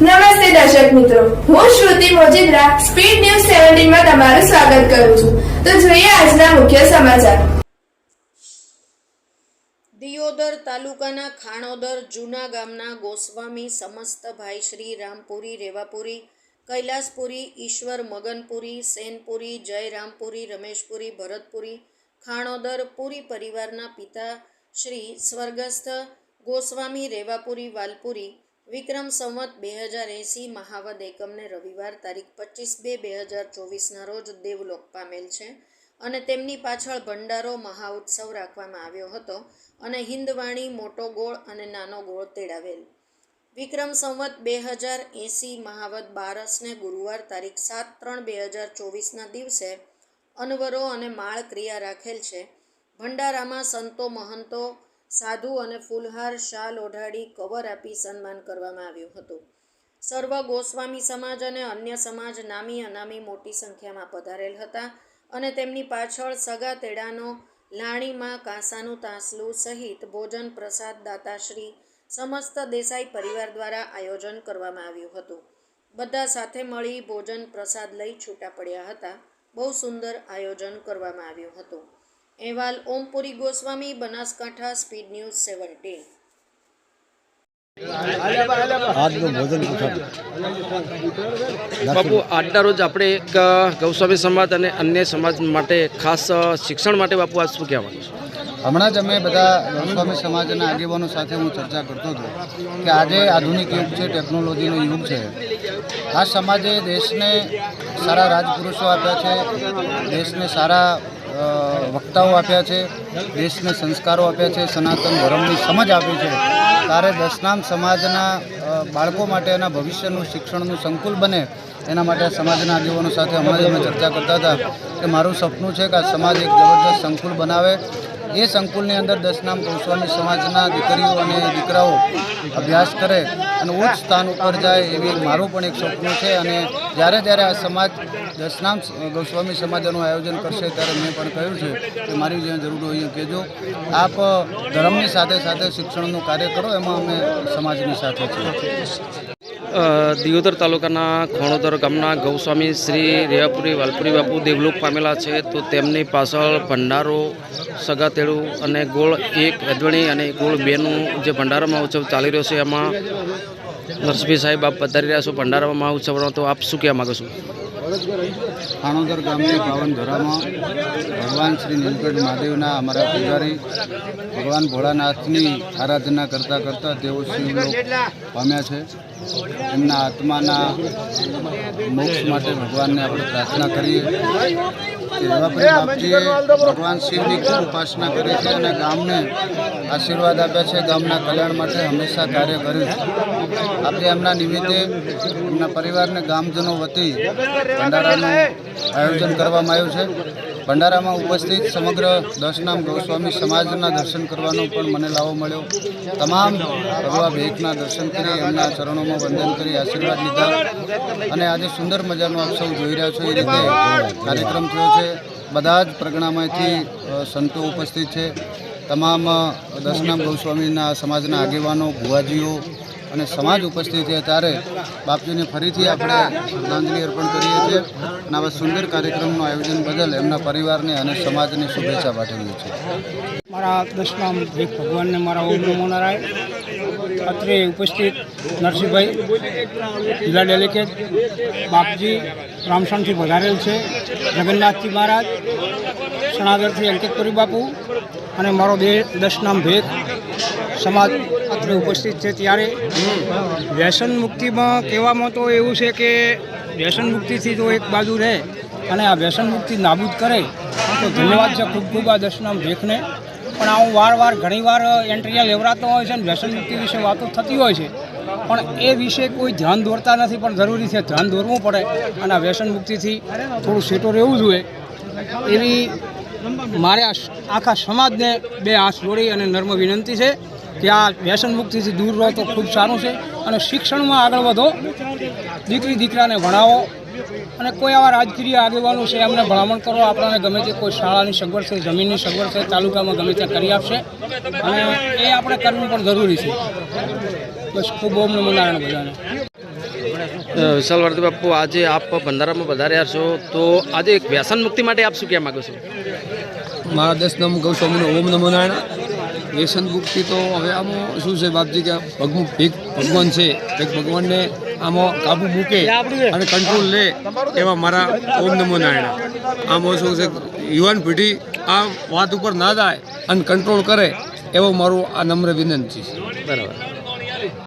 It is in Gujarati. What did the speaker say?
નમસ્તે દર્શક મિત્રો. હું શ્રુતિ મોજીદ્રા, સ્પીડ ન્યૂઝ સેવન્ટીનમાં તમારું સ્વાગત કરું છું. તો જોઈએ આજના મુખ્ય સમાચાર. દિયોદર તાલુકાના ખાણોદર જૂના ગામના ગોસ્વામી સમસ્ત ભાઈ શ્રી રામપુરી રેવાપુરી, કૈલાસપુરી, ઈશ્વર મગનપુરી, સેનપુરી જયરામપુરી રમેશપુરી, ભરતપુરી, ખાણોદર પુરી પરિવારના પિતા શ્રી સ્વર્ગસ્થ ગોસ્વામી રેવાપુરી વાલપુરી વિક્રમ સંવત બે હજાર એંસી મહાવદ એકમને રવિવાર તારીખ પચીસ બે બે હજાર ચોવીસના રોજ દેવલોક પામેલ છે અને તેમની પાછળ ભંડારો મહાઉત્સવ રાખવામાં આવ્યો હતો અને હિન્દવાણી મોટો ગોળ અને નાનો ગોળ તેડાવેલ. વિક્રમ સંવત બે હજાર એંસી મહાવદ બારસને ગુરુવાર તારીખ સાત ત્રણ બે હજાર ચોવીસના દિવસે અનવરો અને માળ ક્રિયા રાખેલ છે. ભંડારામાં સંતો મહંતો સાધુ અને ફૂલહાર શાલ ઓઢાડી કવર આપી સન્માન કરવામાં આવ્યું હતું. સર્વ ગોસ્વામી સમાજ અને અન્ય સમાજ નામી અનામી મોટી સંખ્યામાં પધારેલ હતા અને તેમની પાછળ સગા તેડાનો, લાણીમાં કાંસાનું તાંસલું સહિત ભોજન પ્રસાદ દાતાશ્રી સમસ્ત દેસાઈ પરિવાર દ્વારા આયોજન કરવામાં આવ્યું હતું. બધા સાથે મળી ભોજન પ્રસાદ લઈ છૂટા પડ્યા હતા. બહુ સુંદર આયોજન કરવામાં આવ્યું હતું. અહેવાલ Ompuri Goswami Banaskantha speed news seventeen. આજનું ભોજન બાપુ આજના રોજ આપણે એક ગૌસ્વામી સમાજ અને અન્ય સમાજ માટે ખાસ શિક્ષણ માટે બાપુ આજ શું કહેવાનું છે? હમણાં જ અમે બધા ગૌસ્વામી સમાજના આગેવાનો સાથે હું ચર્ચા કરતો હતો કે આજે આધુનિક યુગ છે ટેકનોલોજીનો યુગ છે. આ સમાજે દેશને સારા રાજપુરુષો આપ્યા છે દેશને સારા વક્તાઓ આપ્યા છે, દેશને સંસ્કારો આપ્યા છે, સનાતન ધર્મની સમજ આપી છે. ત્યારે દશનામ સમાજના બાળકો માટે એના ભવિષ્યનું, શિક્ષણનું સંકુલ બને, એના માટે સમાજના આગેવાનો સાથે જ અમે ચર્ચા કરતા હતા કે મારું સપનું છે કે આ સમાજ એક જબરદસ્ત સંકુલ બનાવે એ સંકુલની અંદર દસનામ ગોસ્વામી સમાજના દીકરીઓ અને દીકરાઓ અભ્યાસ કરે અને ઉચ્ચ સ્થાન ઉપર જાય એવી મારું પણ એક સપનું છે અને જ્યારે જ્યારે આ સમાજ દસનામ ગોસ્વામી સમાજનું આયોજન કરશે ત્યારે મેં પણ કહ્યું છે કે મારી જ્યાં જરૂર હોય કહેજો. આપ ધર્મની સાથે સાથે શિક્ષણનું કાર્ય કરો, એમાં અમે સમાજની સાથે છીએ. દિયોદર તાલુકાના ખોણોદર ગામના ગૌસ્વામી શ્રી રેવાપુરી વાલપુરી બાપુ દેવલોક પામેલા છે, તો તેમની પાછળ ભંડારો, સગાતેડું અને ગોળ એક અજવણી અને ગોળ બેનું જે ભંડારામાં ઉત્સવ ચાલી રહ્યો છે, એમાં નરસિંહભાઈ સાહેબ આપ પધારી રહ્યા છો ભંડારામાં ઉત્સવનો, તો આપ શું કહેવા માગો છો? ખાણોદર ગામની પાવન ધરામાં ભગવાન શ્રી નીલકંઠ મહાદેવના અમારા પૂજારી, ભગવાન ભોળાનાથની આરાધના કરતાં કરતાં તેઓ શિવલોક પામ્યા છે. એમના આત્માના મોક્ષ માટે ભગવાનને આપણે પ્રાર્થના કરીએ રેવાપુરી બાપજીએ ભગવાન શિવની ખૂબ ઉપાસના કરી છે અને ગામને આશીર્વાદ આપ્યા છે. ગામના કલ્યાણ માટે હંમેશા કાર્ય કર્યું છે. આપણે એમના નિમિત્તે એમના પરિવારને ગામજનો વતી ભંડારાનું આયોજન કરવામાં આવ્યું છે. ભંડારામાં ઉપસ્થિત સમગ્ર દશનામ ગોસ્વામી સમાજના દર્શન કરવાનો પણ મને લાવો મળ્યો. તમામ ભગવા ભેટના દર્શન કરી એમના ચરણોમાં વંદન કરી આશીર્વાદ લીધા અને આજે સુંદર મજાનો આપ સૌ જોઈ રહ્યા છો એ રીતે કાર્યક્રમ થયો છે. બધા જ પ્રગણામાંથી સંતો ઉપસ્થિત છે. તમામ દશનામ ગોસ્વામીના સમાજના આગેવાનો, ભુવાજીઓ અને સમાજ ઉપસ્થિત છે ત્યારે બાપજીને ફરીથી આપણે શ્રદ્ધાંજલિ અર્પણ કરીએ છીએ અને આવા સુંદર કાર્યક્રમનું આયોજન બદલ એમના પરિવારને અને સમાજને શુભેચ્છા પાઠવીએ છીએ. મારા દસનામ ભીખ ભગવાનને મારા ઓમ નમો નારાયણ. અત્રે ઉપસ્થિત નરસિંહભાઈ જિલ્લા ડેલિકેટ, બાપજી રામસણથી વધારેલ છે, જગન્નાથજી મહારાજ, સણાગરથી અંકિતપુરી બાપુ અને મારો બે દસનામ ભેદ સમાજ અત્રે ઉપસ્થિત છે ત્યારે વ્યસન મુક્તિમાં કહેવામાં તો એવું છે કે વ્યસન મુક્તિથી તો એક બાજુ રહે અને આ વ્યસન મુક્તિ નાબૂદ કરે, તો ધન્યવાદ છે ખૂબ ખૂબ આ દસનામ દેખને પણ આ હું વાર વાર ઘણીવાર એન્ટ્રીયા લેવડાતો હોય છે અને વ્યસન મુક્તિ વિશે વાતો થતી હોય છે. પણ એ વિશે કોઈ ધ્યાન દોરતા નથી, પણ જરૂરી છે ધ્યાન દોરવું પડે અને આ વ્યસન મુક્તિથી થોડું સેટો રહેવું જોઈએ. એવી મારે આખા સમાજને બે હાથ જોડી અને નર્મ વિનંતી છે. કે આ વ્યસન મુક્તિથી દૂર રહો તો ખૂબ સારું છે. અને શિક્ષણમાં આગળ વધો. દીકરી દીકરાને ભણાવો. અને કોઈ આવા રાજકીય આગેવાનો છે એમને ભલામણ કરો. આપણને ગમે તે કોઈ શાળાની સગવડ છે જમીનની સગવડ છે તાલુકામાં ગમે ત્યાં કરી આપશે. અને એ આપણે કરવું પણ જરૂરી છે. બસ ખૂબ ઓમ નમો નારાયણ બધાને. ભારતી બાપુ આજે આપ ભંડારામાં વધાર્યા છો. તો આજે એક વ્યસન મુક્તિ માટે આપ શું કહેવા માગો છો? મારા દસ નમ ગૌ સ્વામીનો ઓમ નમો નારાયણ. વ્યસન મુક્તિ તો હવે આમાં શું છે બાપજી કે ભગવું ભીખ ભગવાન છે એક ભગવાનને આમાં કાબુ મૂકે અને કંટ્રોલ લે એવા મારા ઓમ નમો નારાયણ. આમાં શું છે, યુવાન પેઢી આ વાત ઉપર ના જાય અને કંટ્રોલ કરે એવો મારું આ નમ્ર વિનંતી છે. બરાબર.